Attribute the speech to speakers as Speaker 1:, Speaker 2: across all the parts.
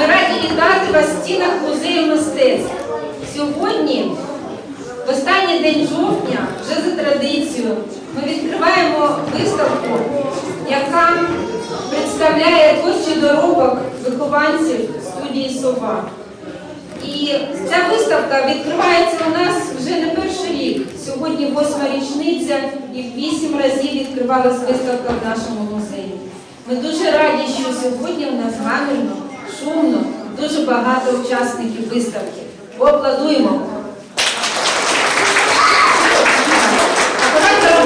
Speaker 1: Ми раді вітати вас в стінах музею мистецтв. Сьогодні, в останній день жовтня, вже за традицією, ми відкриваємо виставку, яка представляє творчий доробок вихованців студії Сова. І ця виставка відкривається у нас вже не перший рік. Сьогодні восьма річниця і вісім разів відкривалась виставка в нашому музеї. Ми дуже раді, що сьогодні у нас гамірно, шумно, дуже багато учасників виставки. Поаплодуємо.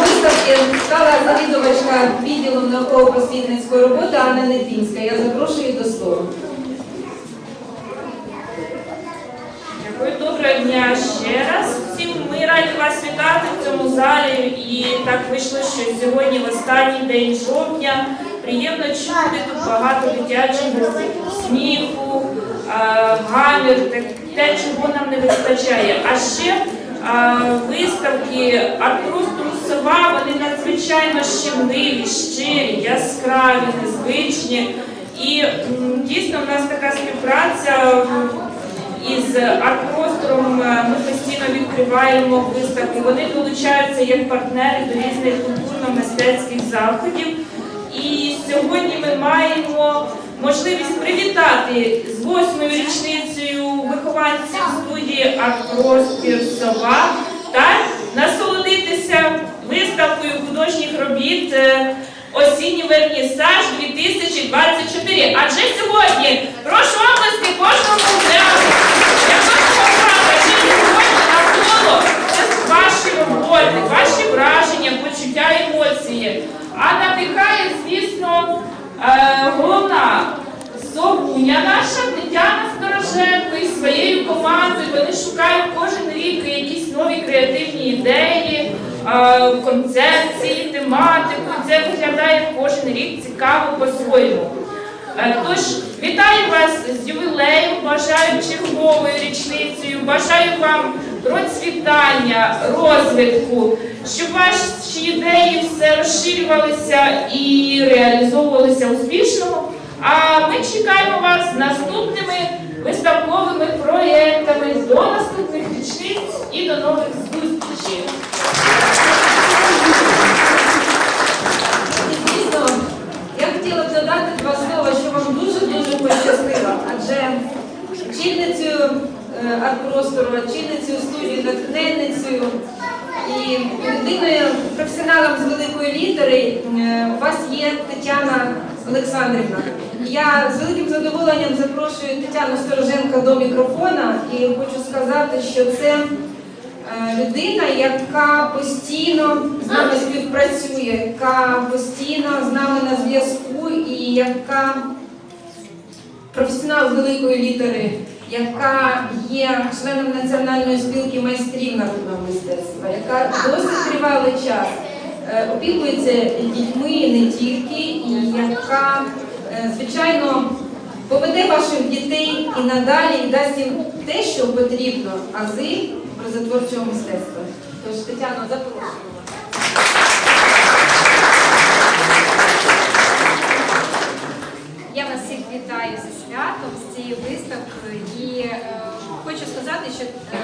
Speaker 1: Виставки стала завідувачка відділу науково-просвітницької роботи Анна Нетвінська. Я запрошую до слова.
Speaker 2: Дякую, доброго дня ще раз. Всім ми раді вас вітати в цьому залі. І так вийшло, що сьогодні в останній день жовтня приємно чути тут багато дитячого сміху, гамір, те- чого нам не вистачає. А ще виставки арт-простору сова, вони надзвичайно щемливі, щирі, яскраві, незвичні. І дійсно в нас така співпраця. із арт-простором е, ми постійно відкриваємо виставки. Вони долучаються як партнери до різних культурно-мистецьких заходів. Сьогодні ми маємо можливість привітати з восьмою річницею вихованців студії арт-простір та насолодитися виставкою художніх робіт. е, Осінній вернісаж 2024. Адже сьогодні прошу оплески кожному музею. Я хочу правда, що сьогодні навколо це ваші роботи, ваші враження, почуття, емоції. А надихає, звісно, е, головна Совуня наша Тетяна Стороженко із своєю командою. Вони шукають кожен рік якісь нові креативні ідеї, е, концепції, тематику. Це виглядає кожен рік цікаво по-своєму. Е, Тож вітаю вас з ювілеєм, бажаю черговою річницею, бажаю вам процвітання, розвитку, щоб ваші ідеї все розширювалися і реалізовувалися успішно. А ми чекаємо вас наступними виставковими проєктами до наступних річниць і до нових зустрічей.
Speaker 1: Дійсно, я хотіла б додати два слова, що вам дуже-дуже пощастило, адже очільницею е, арт-простору, очільницею студії, натхненницею і людиною, професіоналом з великої літери е, у вас є Тетяна Олександрівна. Я з великим задоволенням запрошую Тетяну Стороженко до мікрофона і хочу сказати, що це Е, людина, яка постійно з нами співпрацює, яка постійно з нами на зв'язку і яка професіонал великої літери, яка є членом Національної спілки майстрів народного мистецтва, яка досить тривалий час опікується дітьми не тільки, і яка, е, звичайно, поведе ваших дітей і надалі і дасть їм те, що потрібно, ази образотворчого мистецтва. Тож, Тетяно, запрошуємо.
Speaker 3: Я вас всіх вітаю зі святом, з цією виставкою. І е, хочу сказати, що е,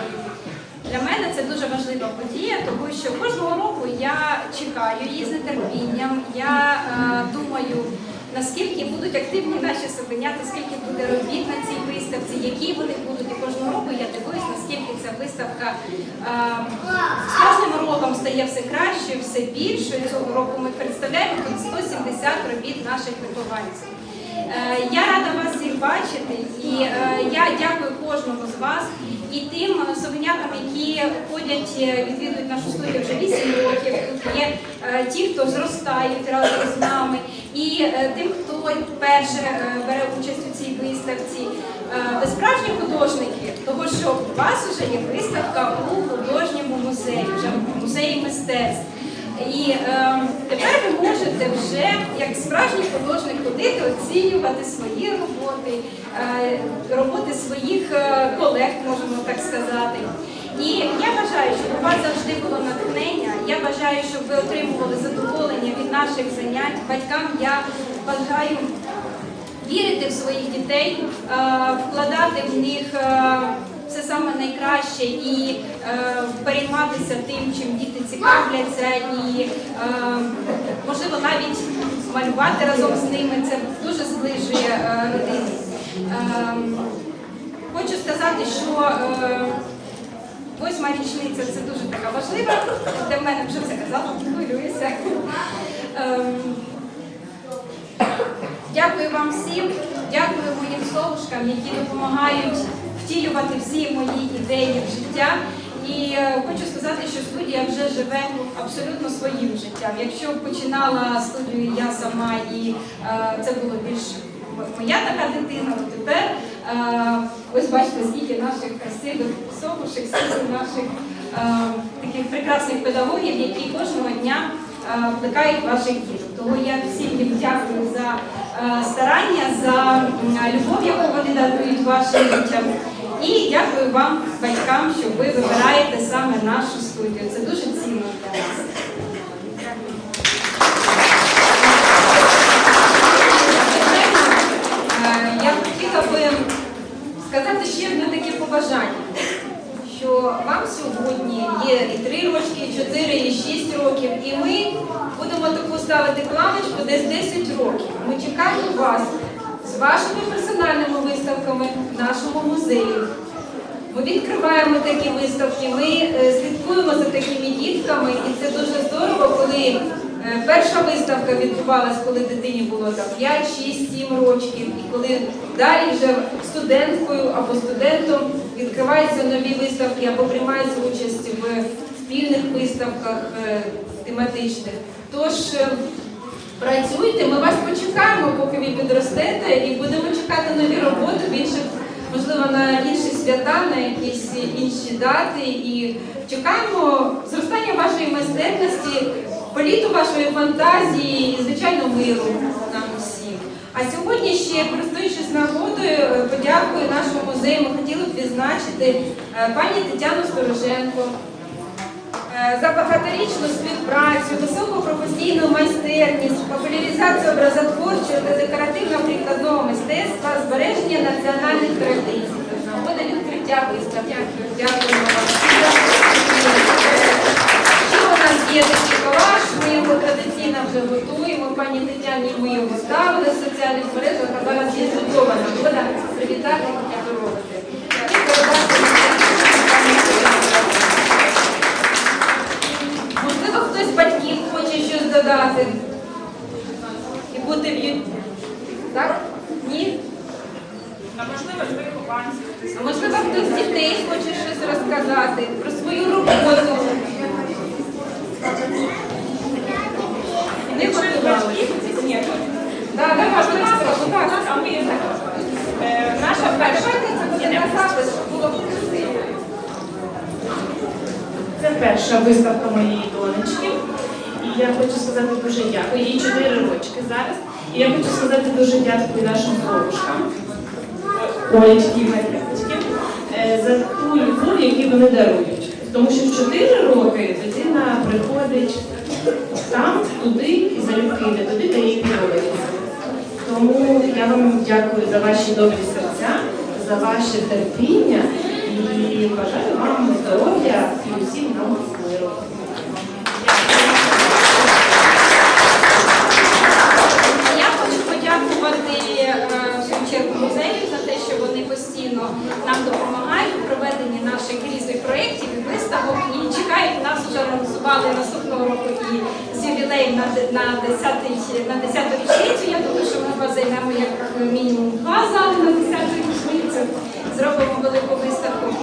Speaker 3: для мене це дуже важлива подія, тому що кожного року я чекаю її з нетерпінням. Я е, думаю, наскільки будуть активні наші совенята, скільки буде робіт на цій виставці, які вони будуть. І кожного року я дивуюсь, наскільки ця виставка е, з кожним роком стає все краще, все більше. Цього року ми представляємо тут 170 робіт наших вихованців. Е, Я рада вас всіх бачити, і е, я дякую кожному з вас і тим совенятам, які ходять, е, відвідують нашу студію вже 8 років. Тут є ті, хто зростають разом з нами, і тим, хто вперше е, бере участь у цій виставці. Ви справжні художники, тому що у вас вже є виставка у художньому музеї, вже в музеї мистецтв. І е, тепер ви можете вже, як справжній художник, ходити, оцінювати свої роботи, е, роботи своїх е, колег, можемо так сказати. І я бажаю, щоб у вас завжди було натхнення. Я бажаю, щоб ви отримували задоволення від наших занять. Батькам я бажаю
Speaker 1: вірити в своїх дітей, е, вкладати в них е, все саме найкраще і е, перейматися тим, чим діти цікавляться, і е, можливо навіть малювати разом з ними. Це дуже зближує е, родини. Ем, Хочу сказати, що е, восьма річниця це дуже така важлива. Для мене вже це казала, хвилююся. Ем, Дякую вам всім, дякую моїм совушкам, які допомагають втілювати всі мої ідеї в життя. І е, хочу сказати, що студія вже живе абсолютно своїм життям. Якщо починала студію я сама і е, це було більш моя така дитина, то тепер е, ось бачите, скільки наших красивих совушек, скільки наших таких прекрасних педагогів, які кожного дня плекають ваших діток. Тому я всім їм дякую за старання, за любов, яку вони дарують вашим дітям. І дякую вам, батькам, що ви вибираєте саме нашу студію. Це дуже цінно для нас. Е, Я хотіла би сказати ще одне таке побажання, що вам сьогодні є і 3 рочки, і 4, і 6 років, і ми будемо таку ставити планочку десь 10 років. Ми чекаємо вас з вашими персональними виставками в нашому музеї. Ми відкриваємо такі виставки, ми е, слідкуємо за такими дітками, і це дуже здорово, коли е, перша виставка відбувалась, коли дитині було 5, 6, 7 років, і коли далі вже студенткою або студентом відкриваються нові виставки або приймаються участь в спільних виставках е, тематичних. Тож працюйте, ми вас почекаємо, поки ви підростете, і будемо чекати нові роботи інших можливо, на інші свята, на якісь інші дати. І чекаємо зростання вашої майстерності, політу вашої фантазії і, звичайно, миру нам всім. А сьогодні ще, користуючись нагодою, е, подякую нашому музею. Ми хотіли б відзначити е, пані Тетяну Стороженко. Е, За багаторічну співпрацю, високу професійну майстерність, популяризацію образотворчого та декоративно-прикладного мистецтва, збереження національних традицій. Нагода відкриття виставки. Дякуємо вам. Ще у нас є такий колаж, ми його традиційно вже готуємо. Пані Тетяні ми його ставили в соціальних мережах, а зараз є готова нагода привітати, хоче і бути в ю- Так? Ні?
Speaker 2: А можливо, з вихованців.
Speaker 1: А можливо, хтось з дітей хоче щось розказати про свою роботу. Не готували.
Speaker 2: ні,
Speaker 1: Так, так, можливо,
Speaker 2: а ми так. Е, Наша перша
Speaker 1: запис, було красиво.
Speaker 2: Це перша виставка моєї донечки. Я хочу сказати дуже дякую. Їй 4 рочки зараз. І я хочу сказати дуже дякую нашим бабушкам, і Мар'яночки, е, за ту любов, яку вони дарують. Тому що в 4 роки дитина приходить там, туди і залюбки йде туди, де їй подобається. Тому я вам дякую за ваші добрі серця, за ваше терпіння і бажаю вам здоров'я і усім нам
Speaker 1: постійно нам допомагають у проведенні наших різних проєктів і виставок. І чекають нас вже анонсували наступного року і з де- на 10 на 10 річницю. Я думаю, що ми вас займемо як мінімум два зали на 10 річницю. Зробимо велику виставку.